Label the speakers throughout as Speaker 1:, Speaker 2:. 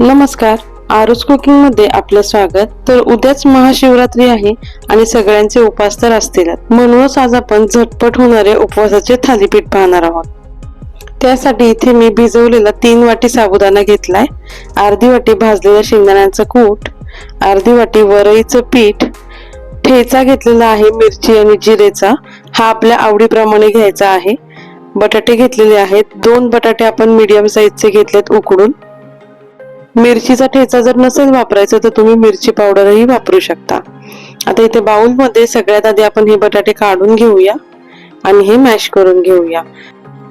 Speaker 1: नमस्कार. आरुज कुकिंगमध्ये आपलं स्वागत. तर उद्याच महाशिवरात्री आहे आणि सगळ्यांचे उपास तर असतीलच म्हणूनच आज आपण झटपट होणारे उपवासाचे थालीपीठ पाहणार आहोत. त्यासाठी इथे मी भिजवलेला तीन वाटी साबुदाणा घेतलाय. अर्धी वाटी भाजलेल्या शेंगदाण्याचं कूट अर्धी वाटी वरईचं पीठ ठेचा घेतलेला आहे मिरची आणि जिरेचा. हा आपल्या आवडीप्रमाणे घ्यायचा आहे. बटाटे घेतलेले आहेत. दोन बटाटे आपण मीडियम साईजचे घेतलेत उकडून. मिरचीचा ठेचा जर नसेल वापरायचा तर तुम्ही मिरची पावडरही वापरू शकता. आता इथे बाउलमध्ये सगळ्यात आधी आपण हे बटाटे काढून घेऊया आणि हे मॅश करून घेऊया.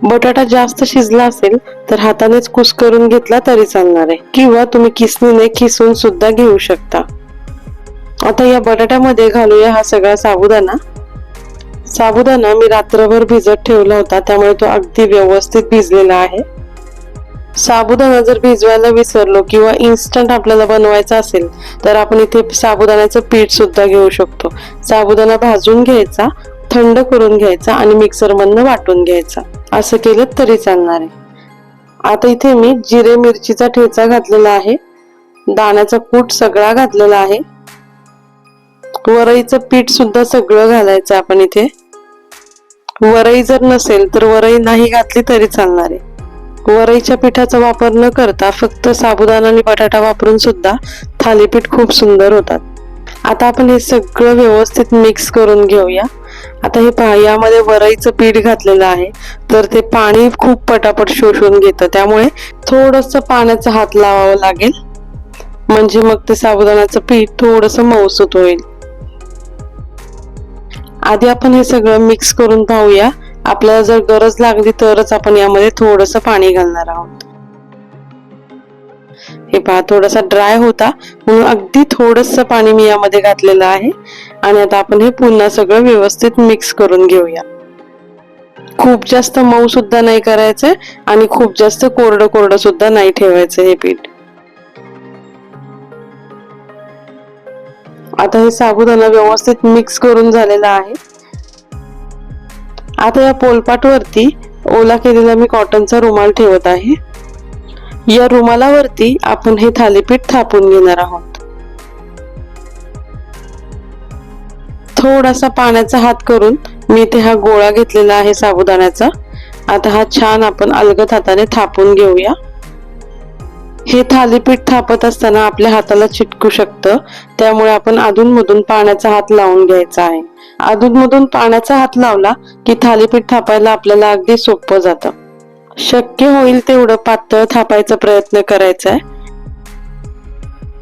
Speaker 1: बटाटा जास्त शिजला असेल तर हातानेच कुस करून घेतला तरी चालणार आहे. किंवा तुम्ही किसणीने खिसून सुद्धा घेऊ शकता. आता या बटाट्यामध्ये घालूया हा सगळा साबुदाणा. साबुदाणा मी रात्रभर भिजत ठेवला होता त्यामुळे तो अगदी व्यवस्थित भिजलेला आहे. साबुदाणा जर भिजवायला विसरलो किंवा इन्स्टंट आपल्याला बनवायचा असेल तर आपण इथे साबुदाण्याचं पीठ सुद्धा घेऊ शकतो. साबुदाणा भाजून घ्यायचा थंड करून घ्यायचा आणि मिक्सरमधनं वाटून घ्यायचा. असं केलं तरी चालणार आहे. आता इथे मी जिरे मिरचीचा ठेचा घातलेला आहे. दाण्याचा कूट सगळा घातलेला आहे. वरईचं पीठ सुद्धा सगळं घालायचं आपण इथे. वरई जर नसेल तर वरई नाही घातली तरी चालणार आहे. वरईच्या पिठाचा वापर न करता फक्त साबुदाणा आणि बटाटा वापरून सुद्धा थालीपीठ खूप सुंदर होतात. आता आपण हे सगळं व्यवस्थित मिक्स करून घेऊया. आता हे पहा यामध्ये वरईचं पीठ घातलेलं आहे. तर ते पाणी खूप पटापट शोषून घेतं. त्यामुळे थोडस पाण्याचा हात लावावा लागेल. म्हणजे मग ते साबुदाण्याचं पीठ थोडस मऊसूत होईल. आधी आपण हे सगळं मिक्स करून पाहूया. आपल्याला जर गरज लागली तरच आपण यामध्ये थोडस पाणी घालणार आहोत. हे पहा थोडासा ड्राय होता म्हणून अगदी थोडस पाणी मी यामध्ये घातलेलं आहे. आणि आता आपण हे पुन्हा सगळं व्यवस्थित मिक्स करून घेऊया. खूप जास्त मऊ सुद्धा नाही करायचंय आणि खूप जास्त कोरडं कोरडं सुद्धा नाही ठेवायचं हे पीठ. आता हे साबुदाणा व्यवस्थित मिक्स करून झालेला आहे. आता या पोलपाटवरती ओला केलेला मी कॉटनचा रुमाल ठेवत आहे. या रुमालावरती आपण हे थालीपीठ थापून घेणार आहोत. थोडासा पाण्याचा हात करून मी इथे हा गोळा घेतलेला आहे साबुदाण्याचा. आता हा छान आपण अलगद हाताने थापून घेऊया. हे थालीपीठ थापत असताना आपल्या हाताला चिटकू शकतं. त्यामुळे आपण अधूनमधून पाण्याचा हात लावून घ्यायचा आहे. अधूनमधून पाण्याचा हात लावला की थालीपीठ थापायला आपल्याला अगदी सोपं जातं. शक्य होईल तेवढं पातळ थापायचा प्रयत्न करायचा आहे.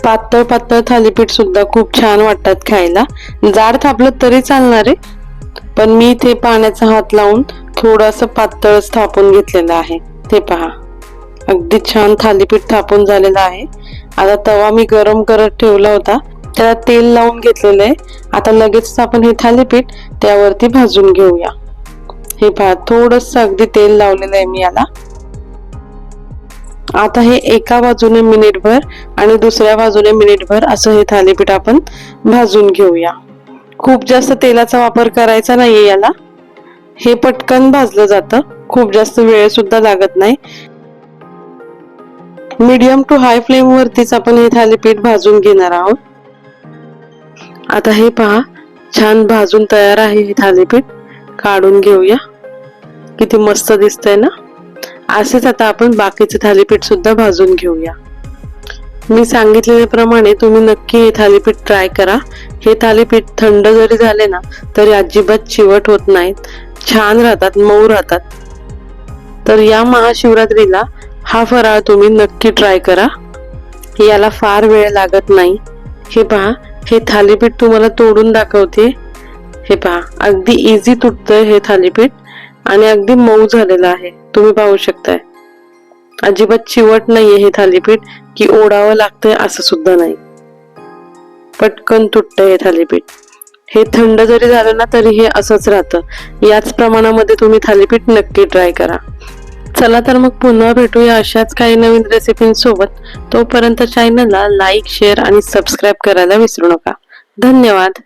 Speaker 1: पातळ पातळ थालीपीठ सुद्धा खूप छान वाटतात खायला. जाड थापलं तरी चालणार आहे. पण मी इथे पाण्याचा हात लावून थोडस पातळच थापून घेतलेलं आहे. ते पहा. अगदी छान थालीपीठ थापून झालेलं आहे. आता तवा मी गरम करत ठेवला होता. त्याला तेल लावून घेतलेलं आहे. आता लगेच आपण हे थालीपीठ त्यावरती भाजून घेऊया. हे पहा थोडस अगदी तेल लावलेलं आहे मी याला. आता हे एका बाजूने मिनिटभर आणि दुसऱ्या बाजूने मिनिटभर असं हे थालीपीठ आपण भाजून घेऊया. खूप जास्त तेलाचा वापर करायचा नाहीये याला. हे पटकन भाजलं जातं. खूप जास्त वेळ सुद्धा लागत नाही. मीडियम टू हाय फ्लेम वरतीच आपण हे थालीपीठ भाजून घेणार आहोत. आता हे पहा छान भाजून तयार आहे हे थालीपीठ काढून घेऊया. किती मस्त दिसतंय ना? असेच आता आपण बाकीचे थालीपीठ सुद्धा भाजून घेऊया. मी सांगितलेल्याप्रमाणे तुम्ही नक्की हे थालीपीठ ट्राय करा. हे थालीपीठ थंड जरी झाले ना तरी अजिबात चिवट होत नाहीत. छान राहतात मऊ राहतात. तर या महाशिवरात्रीला हा फराळ तुम्ही नक्की ट्राय करा. याला फार वेळ लागत नाही. हे पहा हे थालीपीठ तुम्हाला तोडून दाखवते. हे पहा अगदी इझी तुटतंय हे थालीपीठ आणि अगदी मऊ झालेलं आहे. तुम्ही पाहू शकताय. अजिबात चिवट नाहीये हे थालीपीठ की ओढावं लागतंय असं सुद्धा नाही. पटकन तुटतंय हे थालीपीठ. हे थंड जरी झालं ना तरी हे असंच राहतं. याच प्रमाणामध्ये तुम्ही थालीपीठ नक्की ट्राय करा. चला तर मग पुन्हा भेटूया अशाच काही नवीन रेसिपींसोबत. तोपर्यंत चॅनलला लाईक शेअर आणि सबस्क्राईब करायला विसरू नका. धन्यवाद.